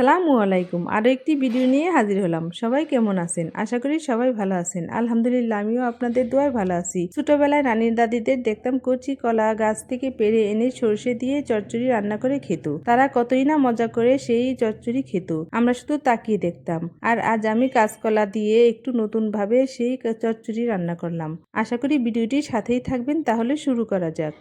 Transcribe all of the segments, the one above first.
আসসালামু আলাইকুম। আরও একটি ভিডিও নিয়ে হাজির হলাম। সবাই কেমন আছেন? আশা করি সবাই ভালো আছেন। আলহামদুলিল্লাহ, আমিও আপনাদের দোয়ায় ভালো আছি। ছোটবেলায় রানীর দাদিদের দেখতাম কচি, কলা গাছ থেকে পেরে এনে সর্ষে দিয়ে চচ্চড়ি রান্না করে খেত। তারা কতই না মজা করে সেই চচ্চড়ি খেত। আমরা শুধু তাকিয়ে দেখতাম। আর আজ আমি কাঁচকলা দিয়ে একটু নতুন ভাবে সেই চচ্চড়ি রান্না করলাম। আশা করি ভিডিওটির সাথেই থাকবেন। তাহলে শুরু করা যাক।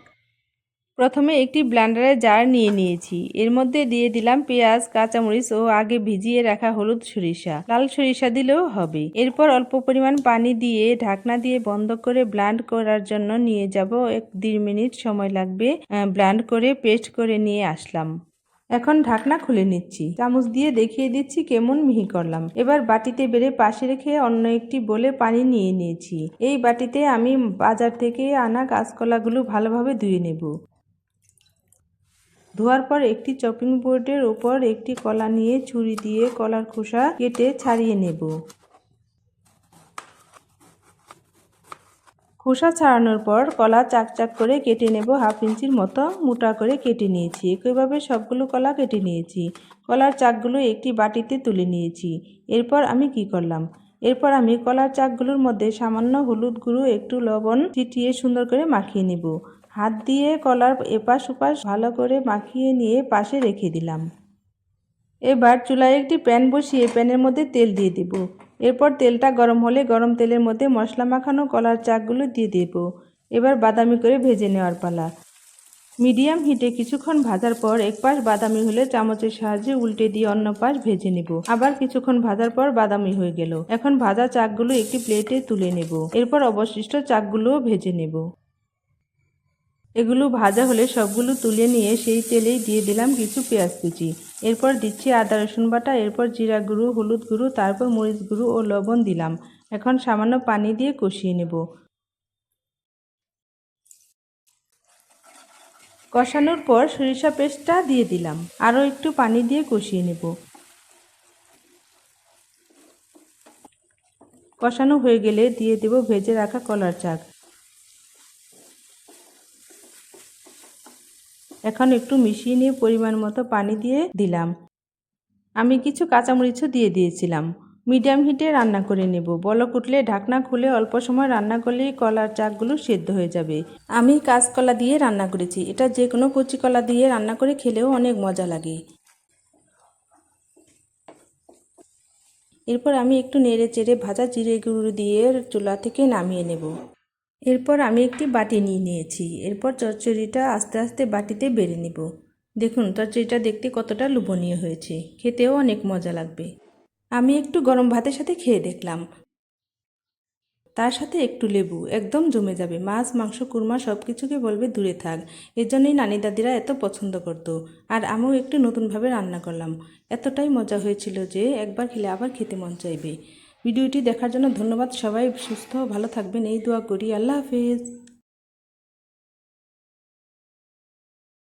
প্রথমে একটি ব্লান্ডারে জার নিয়ে নিয়েছি। এর মধ্যে দিয়ে দিলাম পেঁয়াজ, কাঁচামরিচ ও আগে ভিজিয়ে রাখা হলুদ সরিষা। লাল সরিষা দিলেও হবে। এরপর অল্প পরিমাণ পানি দিয়ে ঢাকনা দিয়ে বন্ধ করে ব্লান্ড করার জন্য নিয়ে যাব। এক দেড় মিনিট সময় লাগবে ব্লান্ড করে পেস্ট করে নিয়ে আসলাম। এখন ঢাকনা খুলে নিচ্ছি। চামচ দিয়ে দেখিয়ে দিচ্ছি কেমন মিহি করলাম। এবার বাটিতে বেড়ে পাশে রেখে অন্য একটি বলে পানি নিয়ে নিয়েছি। এই বাটিতে আমি বাজার থেকে আনা কাঁচকলাগুলো ভালোভাবে ধুয়ে নেব। ধোয়ার পর একটি চপিং বোর্ডের ওপর একটি কলা নিয়ে ছুরি দিয়ে কলার খোসা কেটে ছাড়িয়ে নেব। খোসা ছাড়ানোর পর কলা চাক চাক করে কেটে নেব হাফ ইঞ্চির মতো, মোটা করে কেটে নিয়েছি। একইভাবে সবগুলো কলা কেটে নিয়েছি। কলার চাকগুলো একটি বাটিতে তুলে নিয়েছি। এরপর আমি কি করলাম? এরপর আমি কলার চাকগুলোর মধ্যে সামান্য হলুদ গুঁড়ো, একটু লবণ ছিটিয়ে সুন্দর করে মাখিয়ে নেব। হাত দিয়ে কলার এপাশ ওপাশ ভালো করে মাখিয়ে নিয়ে পাশে রেখে দিলাম। এবার চুলায় একটি প্যান বসিয়ে প্যানের মধ্যে তেল দিয়ে দেব। এরপর তেলটা গরম হলে গরম তেলের মধ্যে মশলা মাখানো কলার চাকগুলো দিয়ে দেব। এবার বাদামি করে ভেজে নেওয়ার পালা। মিডিয়াম হিটে কিছুক্ষণ ভাজার পর এক পাশ বাদামি হলে চামচের সাহায্যে উল্টে দিয়ে অন্য পাশ ভেজে নেব। আবার কিছুক্ষণ ভাজার পর বাদামি হয়ে গেল। এখন ভাজা চাকগুলো একটি প্লেটে তুলে নেব। এরপর অবশিষ্ট চাকগুলোও ভেজে নেব। এগুলো ভাজা হলে সবগুলো তুলে নিয়ে সেই তেলেই দিয়ে দিলাম কিছু পেঁয়াজ কুচি। এরপর দিচ্ছি আদা, রসুন বাটা, এরপর জিরা গুঁড়ো, হলুদ গুঁড়ো, তারপর মরিচ গুঁড়ো ও লবণ দিলাম। এখন সামান্য পানি দিয়ে কষিয়ে নেব। কষানোর পর সরিষা পেস্টটা দিয়ে দিলাম। আরও একটু পানি দিয়ে কষিয়ে নেব। কষানো হয়ে গেলে দিয়ে দেব ভেজে রাখা কলার চাক। এখন একটু মিশিয়ে নিয়ে পরিমাণ মতো পানি দিয়ে দিলাম। আমি কিছু কাঁচামরিচও দিয়ে দিয়েছিলাম। মিডিয়াম হিটে রান্না করে নেব। বলক উঠলে ঢাকনা খুলে অল্প সময় রান্না করলেই কলার চাকগুলো সেদ্ধ হয়ে যাবে। আমি কাঁচকলা দিয়ে রান্না করেছি। এটা যে কোনো কচি কলা দিয়ে রান্না করে খেলেও অনেক মজা লাগে। এরপর আমি একটু নেড়ে চেড়ে ভাজা জিরে গুঁড়ো দিয়ে চুলা থেকে নামিয়ে নেব। এরপর আমি একটি বাটি নিয়ে নিয়েছি। এরপর চচ্চড়িটা আস্তে আস্তে বাটিতে বেড়ে নিব। দেখুন, চচ্চড়িটা দেখতে কতটা লোভনীয় হয়েছে। খেতেও অনেক মজা লাগবে। আমি একটু গরম ভাতের সাথে খেয়ে দেখলাম। তার সাথে একটু লেবু, একদম জমে যাবে। মাছ, মাংস, কুরমা সব কিছুকে বলবে দূরে থাক। এর জন্যই নানি দাদিরা এত পছন্দ করত। আর আমিও একটু নতুনভাবে রান্না করলাম। এতটাই মজা হয়েছিল যে একবার খেলে আবার খেতে মন চাইবে। ভিডিওটি দেখার জন্য ধন্যবাদ। সবাই সুস্থ ভালো থাকবেন। এই দোয়া করি। আল্লাহ হাফিজ।